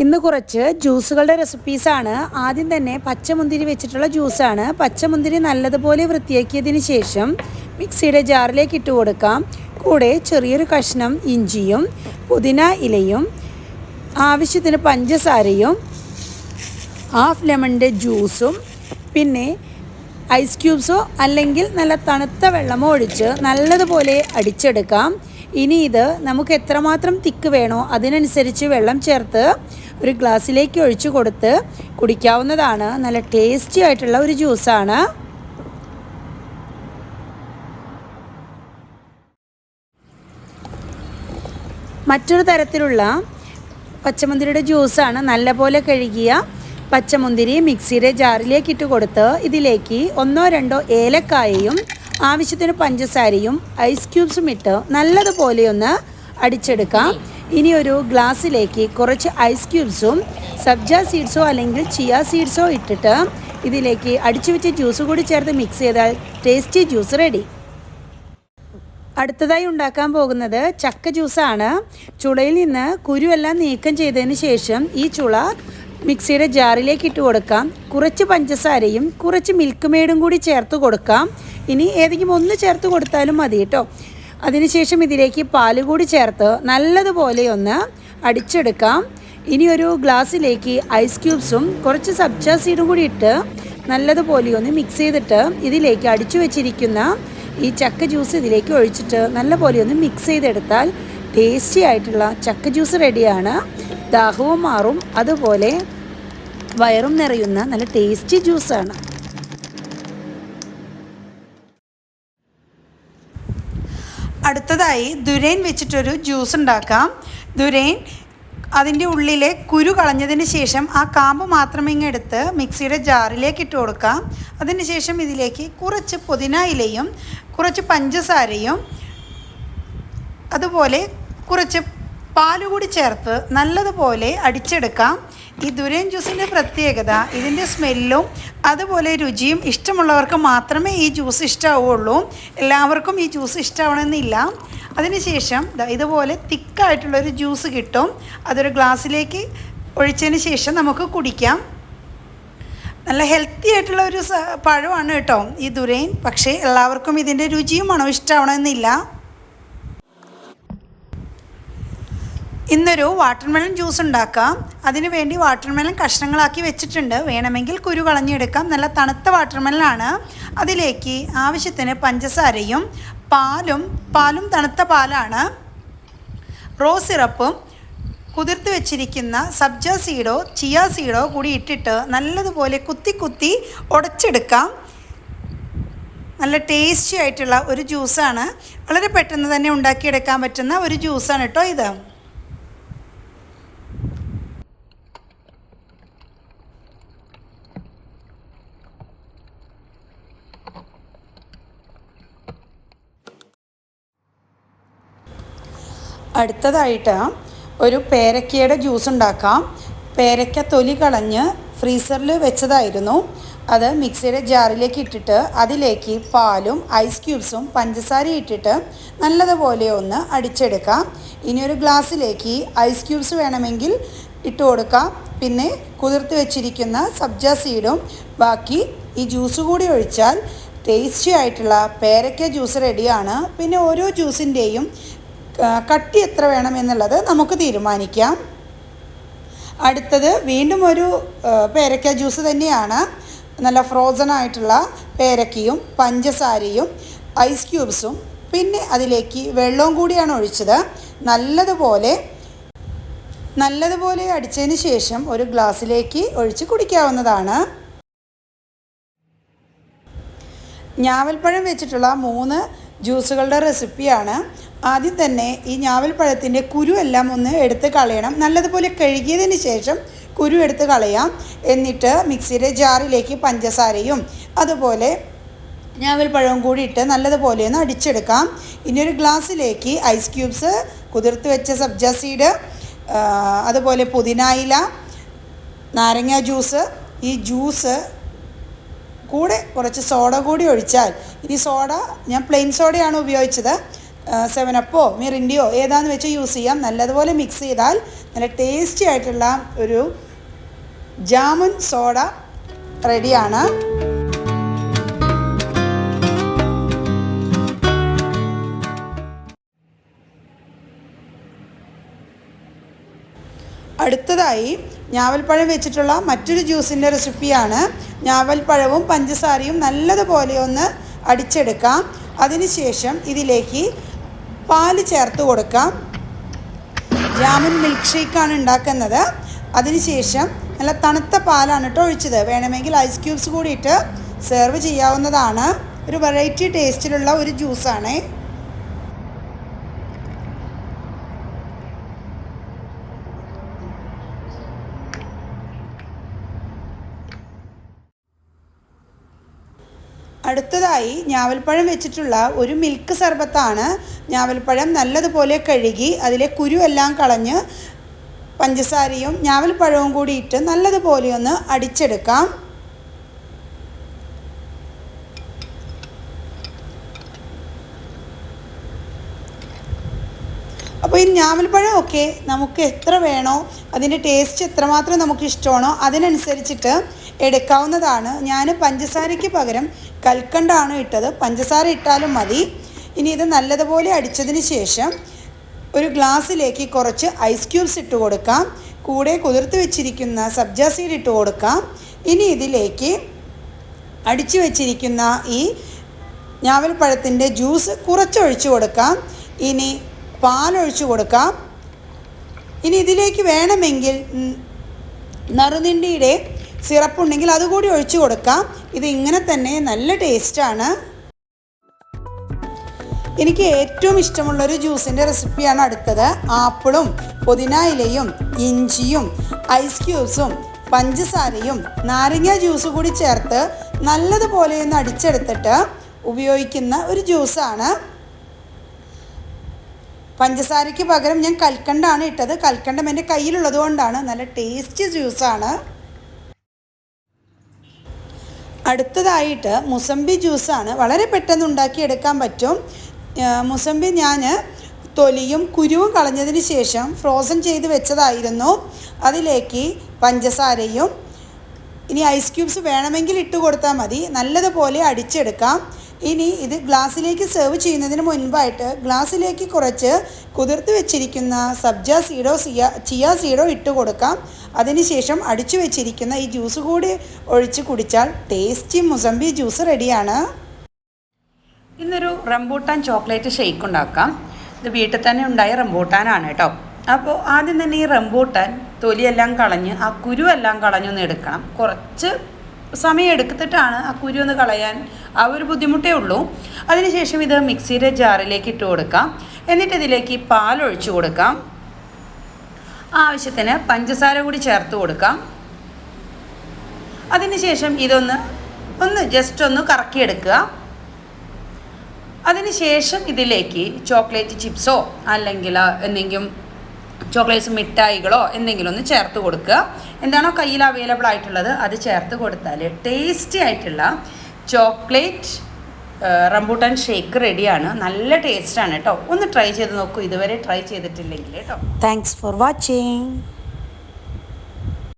ഇന്ന് കുറച്ച് ജ്യൂസുകളുടെ റെസിപ്പീസാണ് ആദ്യം തന്നെ പച്ചമുന്തിരി വെച്ചിട്ടുള്ള ജ്യൂസാണ്. പച്ചമുന്തിരി നല്ലതുപോലെ വൃത്തിയാക്കിയതിന് ശേഷം മിക്സിയുടെ ജാറിലേക്ക് ഇട്ട് കൊടുക്കാം. കൂടെ ചെറിയൊരു കഷ്ണം ഇഞ്ചിയും പുതിന ഇലയും ആവശ്യത്തിന് പഞ്ചസാരയും ഹാഫ് ലെമണിന്റെ ജ്യൂസും പിന്നെ ഐസ് ക്യൂബ്സോ അല്ലെങ്കിൽ നല്ല തണുത്ത വെള്ളമോ ഒഴിച്ച് നല്ലതുപോലെ അടിച്ചെടുക്കാം. ഇനി ഇത് നമുക്ക് എത്രമാത്രം തിക്ക് വേണോ അതിനനുസരിച്ച് വെള്ളം ചേർത്ത് ഒരു ഗ്ലാസ്സിലേക്ക് ഒഴിച്ചു കൊടുത്ത് കുടിക്കാവുന്നതാണ്. നല്ല ടേസ്റ്റി ആയിട്ടുള്ള ഒരു ജ്യൂസാണ് മറ്റൊരു തരത്തിലുള്ള പച്ചമുന്തിരിയുടെ ജ്യൂസാണ് നല്ലപോലെ കഴുകിയ പച്ചമുന്തിരി മിക്സിയുടെ ജാറിലേക്ക് ഇട്ട് കൊടുത്ത് ഇതിലേക്ക് ഒന്നോ രണ്ടോ ഏലക്കായയും ആവശ്യത്തിന് പഞ്ചസാരയും ഐസ് ക്യൂബ്സും ഇട്ട് നല്ലതുപോലെ ഒന്ന് അടിച്ചെടുക്കാം. ഇനി ഒരു ഗ്ലാസ്സിലേക്ക് കുറച്ച് ഐസ് ക്യൂബ്സും സബ്ജ സീഡ്സോ അല്ലെങ്കിൽ ചിയ സീഡ്സോ ഇട്ടിട്ട് ഇതിലേക്ക് അടിച്ചു വെച്ച ജ്യൂസ് കൂടി ചേർത്ത് മിക്സ് ചെയ്താൽ ടേസ്റ്റി ജ്യൂസ് റെഡി അടുത്തതായി ഉണ്ടാക്കാൻ പോകുന്നത് ചക്ക ജ്യൂസാണ് ചുളയിൽ നിന്ന് കുരുവെല്ലാം നീക്കം ചെയ്തതിന് ശേഷം ഈ ചുള മിക്സിയുടെ ജാറിലേക്ക് ഇട്ട് കൊടുക്കാം. കുറച്ച് പഞ്ചസാരയും കുറച്ച് മിൽക്ക് മെയ്ഡും കൂടി ചേർത്ത് കൊടുക്കാം. ഇനി ഏതെങ്കിലും ഒന്ന് ചേർത്ത് കൊടുത്താലും മതി കേട്ടോ. അതിനുശേഷം ഇതിലേക്ക് പാൽ കൂടി ചേർത്ത് നല്ലതുപോലെ ഒന്ന് അടിച്ചെടുക്കാം. ഇനി ഒരു ഗ്ലാസ്സിലേക്ക് ഐസ് ക്യൂബ്സും കുറച്ച് സബ്ജ സീഡും കൂടി ഇട്ട് നല്ലതുപോലെ ഒന്ന് മിക്സ് ചെയ്തിട്ട് ഇതിലേക്ക് അടിച്ചു വെച്ചിരിക്കുന്ന ഈ ചക്ക ജ്യൂസ് ഇതിലേക്ക് ഒഴിച്ചിട്ട് നല്ലപോലെ ഒന്ന് മിക്സ് ചെയ്തെടുത്താൽ ടേസ്റ്റി ആയിട്ടുള്ള ചക്ക ജ്യൂസ് റെഡിയാണ് ദാഹവും മാറും. അതുപോലെ വയറും നിറയുന്ന നല്ല ടേസ്റ്റി ജ്യൂസാണ് അടുത്തതായി ദുരൈൻ വെച്ചിട്ടൊരു ജ്യൂസ് ഉണ്ടാക്കാം. ദുരൈൻ അതിന്റെ ഉള്ളിലെ കുരു കളഞ്ഞതിന് ശേഷം ആ കാമ്പ് മാത്രം ഇങ്ങെടുത്ത് മിക്സിയുടെ ജാറിലേക്ക് ഇട്ട് കൊടുക്കാം. അതിന് ശേഷം ഇതിലേക്ക് കുറച്ച് പുതിന ഇലയും കുറച്ച് പഞ്ചസാരയും അതുപോലെ കുറച്ച് പാൽ കൂടി ചേർത്ത് നല്ലതുപോലെ അടിച്ചെടുക്കാം. ഈ ദുരൻ ജ്യൂസിന്റെ പ്രത്യേകത ഇതിന്റെ സ്മെല്ലും അതുപോലെ രുചിയും ഇഷ്ടമുള്ളവർക്ക് മാത്രമേ ഈ ജ്യൂസ് ഇഷ്ടമാവുള്ളൂ എല്ലാവർക്കും ഈ ജ്യൂസ് ഇഷ്ടമാവണമെന്നില്ല അതിനുശേഷം ഇതുപോലെ തിക്കായിട്ടുള്ളൊരു ജ്യൂസ് കിട്ടും. അതൊരു ഗ്ലാസ്സിലേക്ക് ഒഴിച്ചതിന് ശേഷം നമുക്ക് കുടിക്കാം. നല്ല ഹെൽത്തി ആയിട്ടുള്ള ഒരു പഴമാണ് കേട്ടോ ഈ ദുരൈൻ പക്ഷേ എല്ലാവർക്കും ഇതിന്റെ രുചിയും മണവും ഇഷ്ടമാവണമെന്നില്ല ഇന്നൊരു വാട്ടർമെലൺ ജ്യൂസ് ഉണ്ടാക്കാം. അതിനു വേണ്ടി വാട്ടർമെലൺ കഷ്ണങ്ങളാക്കി വെച്ചിട്ടുണ്ട്. വേണമെങ്കിൽ കുരു കളഞ്ഞെടുക്കാം. നല്ല തണുത്ത വാട്ടർമെലൺ ആണ് അതിലേക്ക് ആവശ്യത്തിന് പഞ്ചസാരയും പാലും പാലും തണുത്ത പാലാണ്. റോസ് സിറപ്പും കുതിർത്ത് വെച്ചിരിക്കുന്ന സബ്ജ സീഡോ ചിയ സീഡോ കൂടി ഇട്ടിട്ട് നല്ലതുപോലെ കുത്തി കുത്തി ഉടച്ചെടുക്കാം. നല്ല ടേസ്റ്റി ആയിട്ടുള്ള ഒരു ജ്യൂസാണ്. വളരെ പെട്ടെന്ന് തന്നെ ഉണ്ടാക്കിയെടുക്കാൻ പറ്റുന്ന ഒരു ജ്യൂസാണ് കേട്ടോ ഇത്. അടുത്തതായിട്ട് ഒരു പേരക്കയുടെ ജ്യൂസ് ഉണ്ടാക്കാം. പേരക്ക തൊലി കളഞ്ഞ് ഫ്രീസറിൽ വെച്ചതായിരുന്നു. അത് മിക്സിയുടെ ജാറിലേക്ക് ഇട്ടിട്ട് അതിലേക്ക് പാലും ഐസ് ക്യൂബ്സും പഞ്ചസാരയും ഇട്ടിട്ട് നല്ലതുപോലെ ഒന്ന് അടിച്ചെടുക്കാം. ഇനി ഒരു ഗ്ലാസ്സിലേക്ക് ഐസ് ക്യൂബ്സ് വേണമെങ്കിൽ ഇട്ട് കൊടുക്കാം. പിന്നെ കുതിർത്ത് വെച്ചിരിക്കുന്ന സബ്ജ സീഡും ബാക്കി ഈ ജ്യൂസ് കൂടി ഒഴിച്ചാൽ ടേസ്റ്റി ആയിട്ടുള്ള പേരക്ക ജ്യൂസ് റെഡിയാണ് പിന്നെ ഓരോ ജ്യൂസിന്റെയും കട്ടി എത്ര വേണം എന്നുള്ളത് നമുക്ക് തീരുമാനിക്കാം. അടുത്തത് വീണ്ടും ഒരു പേരക്ക ജ്യൂസ് തന്നെയാണ്. നല്ല ഫ്രോസൺ ആയിട്ടുള്ള പേരക്കയും പഞ്ചസാരയും ഐസ് ക്യൂബ്സും പിന്നെ അതിലേക്ക് വെള്ളവും കൂടിയാണ് ഒഴിച്ചത്. നല്ലതുപോലെ നല്ലതുപോലെ അടിച്ചതിന് ശേഷം ഒരു ഗ്ലാസ്സിലേക്ക് ഒഴിച്ച് കുടിക്കാവുന്നതാണ്. ഞാവൽപ്പഴം വെച്ചിട്ടുള്ള മൂന്ന് ജ്യൂസുകളുടെ റെസിപ്പിയാണ്. ആദ്യം തന്നെ ഈ ഞാവൽപ്പഴത്തിന്റെ കുരു എല്ലാം ഒന്ന് എടുത്ത് കളയണം. നല്ലതുപോലെ കഴുകിയതിന് ശേഷം കുരു എടുത്ത് കളയാം. എന്നിട്ട് മിക്സിയുടെ ജാറിലേക്ക് പഞ്ചസാരയും അതുപോലെ ഞാവൽപ്പഴവും കൂടി ഇട്ട് നല്ലതുപോലെ ഒന്ന് അടിച്ചെടുക്കാം. ഇനി ഒരു ഗ്ലാസ്സിലേക്ക് ഐസ് ക്യൂബ്സ് കുതിർത്ത് വെച്ച സബ്ജ സീഡ് അതുപോലെ പുതിനായില നാരങ്ങ ജ്യൂസ്. ഈ ജ്യൂസ് കൂടെ കുറച്ച് സോഡ കൂടി ഒഴിച്ചാൽ. ഇനി സോഡ ഞാൻ പ്ലെയിൻ സോഡയാണ് ഉപയോഗിച്ചത്. സെവൻ അപ്പോ മിറിൻഡിയോ ഏതാന്ന് വെച്ച് യൂസ് ചെയ്യാം. നല്ലതുപോലെ മിക്സ് ചെയ്താൽ നല്ല ടേസ്റ്റി ആയിട്ടുള്ള ഒരു ജാമുൻ സോഡ റെഡിയാണ്. അടുത്തതായി ഞാവൽപ്പഴം വെച്ചിട്ടുള്ള മറ്റൊരു ജ്യൂസിന്റെ റെസിപ്പിയാണ് ഞാവൽപ്പഴവും പഞ്ചസാരയും നല്ലതുപോലെ ഒന്ന് അടിച്ചെടുക്കാം. അതിനുശേഷം ഇതിലേക്ക് പാൽ ചേർത്ത് കൊടുക്കാം. ജാമുൻ മിൽക്ക് ഷേക്കാണ് ഉണ്ടാക്കുന്നത്. അതിനുശേഷം നല്ല തണുത്ത പാലാണ് കേട്ടോ ഒഴിച്ചത്. വേണമെങ്കിൽ ഐസ് ക്യൂബ്സ് കൂടിയിട്ട് സെർവ് ചെയ്യാവുന്നതാണ്. ഒരു വെറൈറ്റി ടേസ്റ്റിലുള്ള ഒരു ജ്യൂസാണേ അടുത്തതായി ഞാവൽപ്പഴം വെച്ചിട്ടുള്ള ഒരു മിൽക്ക് സർബത്താണ് ഞാവൽപ്പഴം നല്ലതുപോലെ കഴുകി അതിലെ കുരുവെല്ലാം കളഞ്ഞ് പഞ്ചസാരയും ഞാവൽപ്പഴവും കൂടി ഇട്ട് നല്ലതുപോലെ ഒന്ന് അടിച്ചെടുക്കാം. അപ്പോൾ ഈ ഞാമൽപ്പഴം ഒക്കെ നമുക്ക് എത്ര വേണോ അതിന്റെ ടേസ്റ്റ് എത്രമാത്രം നമുക്ക് ഇഷ്ടമാണോ അതിനനുസരിച്ചിട്ട് എടുക്കാവുന്നതാണ്. ഞാൻ പഞ്ചസാരയ്ക്ക് പകരം കൽക്കണ്ടാണ് ഇട്ടത്. പഞ്ചസാര ഇട്ടാലും മതി. ഇനി ഇത് നല്ലതുപോലെ അടിച്ചതിന് ശേഷം ഒരു ഗ്ലാസ്സിലേക്ക് കുറച്ച് ഐസ് ക്യൂബ്സ് ഇട്ട് കൊടുക്കാം. കൂടെ കുതിർത്ത് വെച്ചിരിക്കുന്ന സബ്ജ സീഡ് ഇട്ട് കൊടുക്കാം. ഇനി ഇതിലേക്ക് അടിച്ചു വെച്ചിരിക്കുന്ന ഈ ഞാവൽപ്പഴത്തിന്റെ ജ്യൂസ് കുറച്ചൊഴിച്ചു കൊടുക്കാം. ഇനി പാലൊഴിച്ചു കൊടുക്കാം. ഇനി ഇതിലേക്ക് വേണമെങ്കിൽ നറുനിണ്ടിയുടെ സിറപ്പ് ഉണ്ടെങ്കിൽ അതുകൂടി ഒഴിച്ചു കൊടുക്കാം. ഇത് ഇങ്ങനെ തന്നെ നല്ല ടേസ്റ്റാണ്. എനിക്ക് ഏറ്റവും ഇഷ്ടമുള്ള ഒരു ജ്യൂസിന്റെ റെസിപ്പിയാണ് അടുത്തത്. ആപ്പിളും പുതിന ഇലയും ഇഞ്ചിയും ഐസ് ക്യൂബ്സും പഞ്ചസാരയും നാരങ്ങ ജ്യൂസ് കൂടി ചേർത്ത് നല്ലതുപോലെ ഒന്ന് അടിച്ചെടുത്തിട്ട് ഉപയോഗിക്കുന്ന ഒരു ജ്യൂസാണ്. പഞ്ചസാരയ്ക്ക് പകരം ഞാൻ കൽക്കണ്ടാണ് ഇട്ടത്. കൽക്കണ്ടം എന്റെ കയ്യിലുള്ളത് കൊണ്ടാണ്. നല്ല ടേസ്റ്റി ജ്യൂസാണ്. അടുത്തതായിട്ട് മുസമ്പി ജ്യൂസാണ്. വളരെ പെട്ടെന്ന് ഉണ്ടാക്കിയെടുക്കാൻ പറ്റും. മുസംബി ഞാൻ തൊലിയും കുരുവും കളഞ്ഞതിന് ശേഷം ഫ്രോസൺ ചെയ്ത് വെച്ചതായിരുന്നു. അതിലേക്ക് പഞ്ചസാരയും ഇനി ഐസ് ക്യൂബ്സ് വേണമെങ്കിൽ ഇട്ട് കൊടുത്താൽ മതി. നല്ലതുപോലെ അടിച്ചെടുക്കാം. ഇനി ഇത് ഗ്ലാസ്സിലേക്ക് സെർവ് ചെയ്യുന്നതിന് മുൻപായിട്ട് ഗ്ലാസ്സിലേക്ക് കുറച്ച് കുതിർത്ത് വെച്ചിരിക്കുന്ന സബ്ജ സീഡോ സിയ ചിയ സീഡോ ഇട്ട് കൊടുക്കാം. അതിനുശേഷം അടിച്ചു വെച്ചിരിക്കുന്ന ഈ ജ്യൂസ് കൂടി ഒഴിച്ച് കുടിച്ചാൽ ടേസ്റ്റി മുസംബി ജ്യൂസ് റെഡിയാണ്. ഇന്നൊരു റംബൂട്ടാൻ ചോക്ലേറ്റ് ഷെയ്ക്ക് ഉണ്ടാക്കാം. ഇത് വീട്ടിൽ തന്നെ ഉണ്ടായ റംബൂട്ടാനാണ് കേട്ടോ. അപ്പോൾ ആദ്യം തന്നെ ഈ റംബൂട്ടാൻ തൊലിയെല്ലാം കളഞ്ഞ് ആ കുരുവെല്ലാം കളഞ്ഞൊന്ന് എടുക്കണം. കുറച്ച് സമയം എടുത്തിട്ടാണ് ആ കുരു ഒന്ന് കളയാൻ ആ ഒരു ബുദ്ധിമുട്ടേ ഉള്ളൂ. അതിനുശേഷം ഇത് മിക്സിയുടെ ജാറിലേക്ക് ഇട്ട് കൊടുക്കാം. എന്നിട്ട് ഇതിലേക്ക് പാൽ പാലൊഴിച്ചു കൊടുക്കാം. ആവശ്യത്തിന് പഞ്ചസാര കൂടി ചേർത്ത് കൊടുക്കാം. അതിനുശേഷം ഇതൊന്ന് ഒന്ന് ജസ്റ്റ് ഒന്ന് കറക്കിയെടുക്കുക. അതിനുശേഷം ഇതിലേക്ക് ചോക്ലേറ്റ് ചിപ്സോ അല്ലെങ്കിൽ എന്തെങ്കിലും ചോക്ലേറ്റ്സ് മിഠായികളോ എന്തെങ്കിലും ഒന്ന് ചേർത്ത് കൊടുക്കുക. എന്താണോ കയ്യിൽ അവൈലബിൾ ആയിട്ടുള്ളത് അത് ചേർത്ത് കൊടുത്താൽ ടേസ്റ്റി ആയിട്ടുള്ള ചോക്ലേറ്റ് റംബൂട്ടാൻ ഷേക്ക് റെഡിയാണ് നല്ല ടേസ്റ്റാണ് കേട്ടോ. ഒന്ന് ട്രൈ ചെയ്ത് നോക്കൂ. ഇതുവരെ ട്രൈ ചെയ്തിട്ടില്ലെങ്കിൽ കേട്ടോ. Thanks for watching